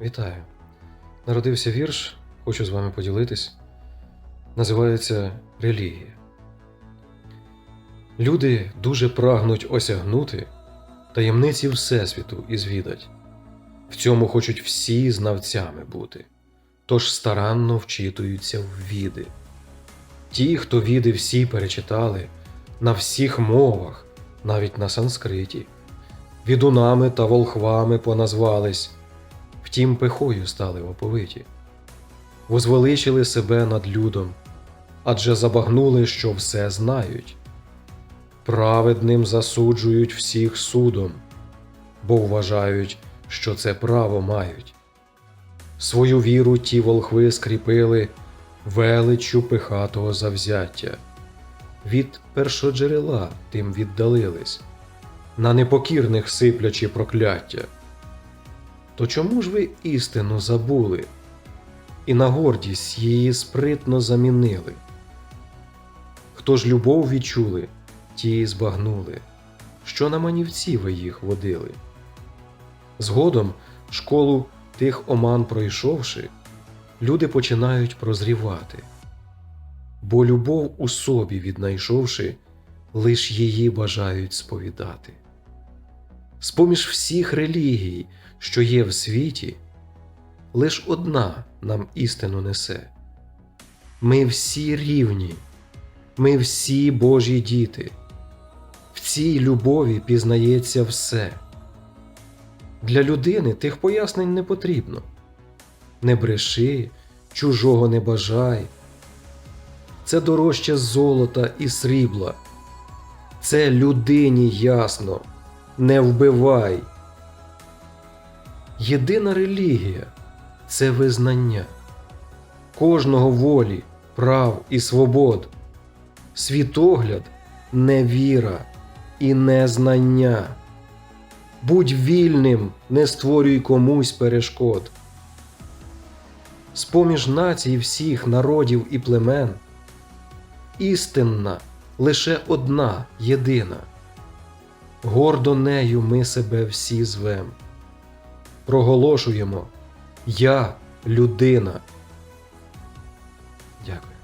Вітаю! Народився вірш, хочу з вами поділитись. Називається Релігія. Люди дуже прагнуть осягнути таємниці Всесвіту і звідать. В цьому хочуть всі знавцями бути, тож старанно вчитуються в віди. Ті, хто віди всі перечитали на всіх мовах, навіть на санскриті, відунами та волхвами поназвались, втім пихою стали оповиті, возвеличили себе над людом, адже забагнули, що все знають, праведним засуджують всіх судом, бо вважають, що це право мають. Свою віру ті волхви скріпили величчю пихатого завзяття. Від першоджерела тим віддалились, на непокірних сиплячи прокляття. То чому ж ви істину забули і на гордість її спритно замінили? Хто ж любов відчули, ті збагнули, що на манівці ви їх водили. Згодом школу тих оман пройшовши, люди починають прозрівати, бо любов у собі віднайшовши, лиш її бажають сповідати. З-поміж всіх релігій, що є в світі, лиш одна нам істину несе. Ми всі рівні, ми всі Божі діти. В цій любові пізнається все. Для людини тих пояснень не потрібно. Не бреши, чужого не бажай. Це дорожче золота і срібла. Це людині ясно, не вбивай. Єдина релігія це визнання кожного волі, прав і свобод, світогляд не віра і не знання. Будь вільним, не створюй комусь перешкод. З-поміж націй всіх народів і племен, істинна лише одна єдина гордо нею ми себе всі звем. Проголошуємо Я людина. Дякую.